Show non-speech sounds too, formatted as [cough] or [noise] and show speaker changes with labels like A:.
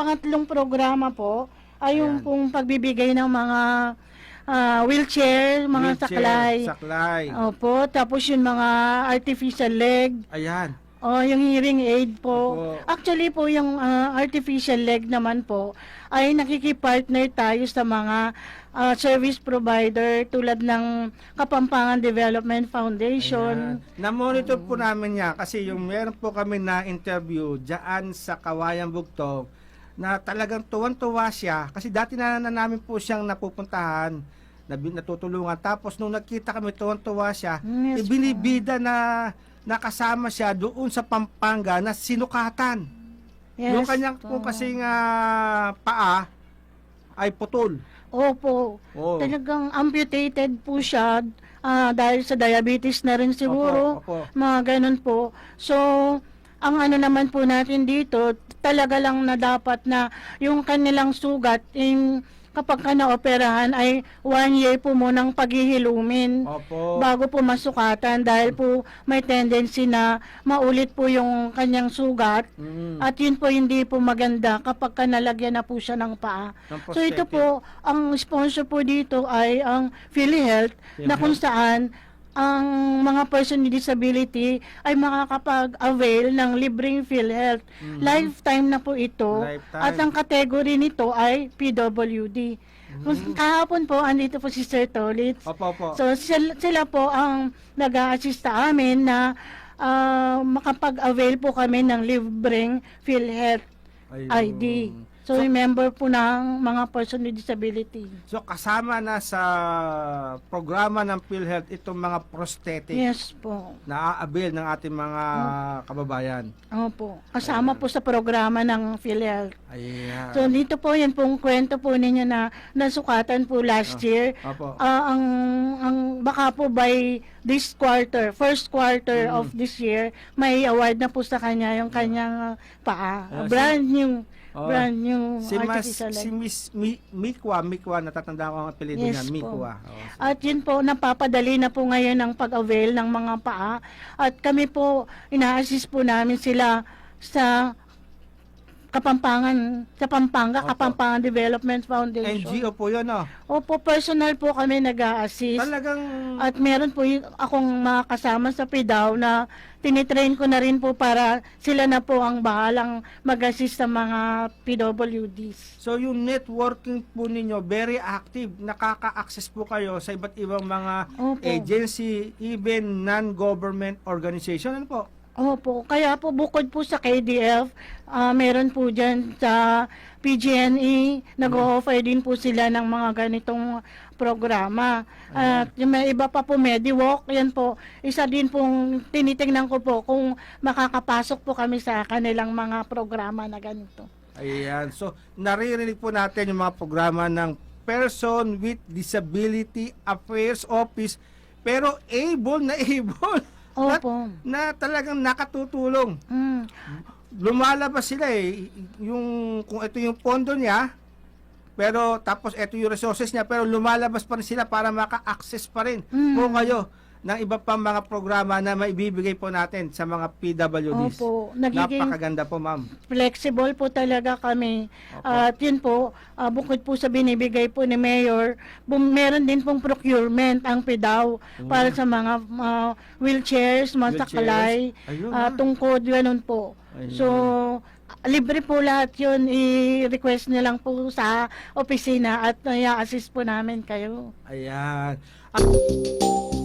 A: pangatlong programa po ay yung
B: Ayan.
A: pong pagbibigay ng mga ah, wheelchair, mga
B: Wheelchair,
A: saklay.
B: Saklay.
A: Opo, tapos yung mga artificial leg,
B: Ayan.
A: o yung hearing aid po.
B: Opo.
A: Actually po yung ah, artificial leg naman po ay nakikipartner tayo sa mga ah, service provider tulad ng Kapampangan Development Foundation.
B: Ayan. Na-monitor po namin niya kasi yung meron po kami na interview diyan sa Kawayan Bugtong na talagang tuwan-tuwa siya kasi dati na, na namin po siyang napupuntahan na natutulungan tapos nung nakita kami tuwan-tuwa siya
A: Yes
B: ibinibida na nakasama siya doon sa Pampanga na sinukatan
A: Yes
B: yung kanyang
A: po.
B: po kasing ah, paa ay putol
A: Opo.
B: oh.
A: Talagang amputated po siya ah, dahil sa diabetes na rin siguro.
B: Opo, opo.
A: Mga ganun po. So, ang ano naman po natin dito, talaga lang na dapat na yung kanilang sugat, yung kapag ka naoperahan ay one year po munang paghihilumin
B: Opo.
A: bago po masukatan dahil po may tendency na maulit po yung kanyang sugat
B: Mm.
A: at yun po hindi po maganda kapag ka nalagyan na po siya ng paa.
B: Ng
A: So ito po, ang sponsor po dito ay ang PhilHealth na kung saan ang mga person with disability ay makakapag-avail ng libreng PhilHealth.
B: Mhm.
A: Lifetime na po ito.
B: Lifetime.
A: At ang category nito ay PWD. Kung kahapon po, andito po si Sir Tolitz.
B: Opo, opo.
A: So sila, sila po ang nag-a-assist sa amin na ah, makapag-avail po kami ng libreng PhilHealth
B: Ayun.
A: ID. So, member po ng mga person with disability.
B: So kasama na sa programa ng PhilHealth itong mga prosthetic
A: Yes po.
B: na aabil ng ating mga
A: Hmm.
B: kababayan.
A: Opo. Kasama po sa programa ng PhilHealth.
B: Ayan.
A: So dito po yan pong kwento po ninyo na nasukatan po last year.
B: Opo.
A: Ah, ang ang baka po by this quarter, first quarter
B: Mm.
A: of this year, may award na po sa kanya yung kanyang ah, paa.
B: Ah,
A: brand new,
B: Oh.
A: brand new
B: si Mas, si. Miss Mi, Mikwa, Mikwa, natatanda ko ang apelido
A: Yes
B: niya,
A: po.
B: Mikwa. Oh.
A: At yun po, napapadali na po ngayon ang pag-avail ng mga paa. At kami po, ina-assist po namin sila sa Kapampangan, sa Pampanga,
B: Opo.
A: Kapampangan Development Foundation.
B: NGO po yun, oh.
A: Opo, personal po kami nag-a-assist.
B: Talagang
A: At meron po yung, akong mga kasama sa PIDAW na tinitrain ko na rin po para sila na po ang bahalang mag-assist sa mga PWDs.
B: So yung networking po ninyo very active. Nakaka-access po kayo sa iba't ibang mga
A: Opo.
B: agency, even non-government organization. Ano po?
A: Opo, kaya po bukod po sa KDF, ah, meron po dyan sa PGNE, nag-offer din po sila ng mga ganitong programa. At yung may iba pa po, MediWalk, yan po, isa din pong tinitingnan ko po kung makakapasok po kami sa kanilang mga programa na ganito.
B: Ayan. So, naririnig po natin yung mga programa ng Person with Disability Affairs Office pero able na [laughs] able
A: Opo.
B: na talagang nakatutulong.
A: Mm.
B: Lumalabas sila eh. Yung, kung ito yung pondo niya, pero tapos ito yung resources niya, pero lumalabas pa rin sila para maka-access pa rin
A: Mm.
B: po kayo ng iba pang mga programa na maibibigay po natin sa mga PWDs.
A: Opo, nagiging
B: Napakaganda po, ma'am.
A: flexible po talaga kami.
B: Opo.
A: At yun po, ah, bukod po sa binibigay po ni Mayor, bum- meron din pong procurement ang PIDAW para sa mga ah, wheelchairs, mga
B: Wheelchairs. Ayun,
A: ah,
B: ah.
A: tungkod, ganun po.
B: Ayun.
A: So, libre po lahat yun. I-request nyo lang po sa opisina at i-assist po namin kayo.
B: Ayan. Ah,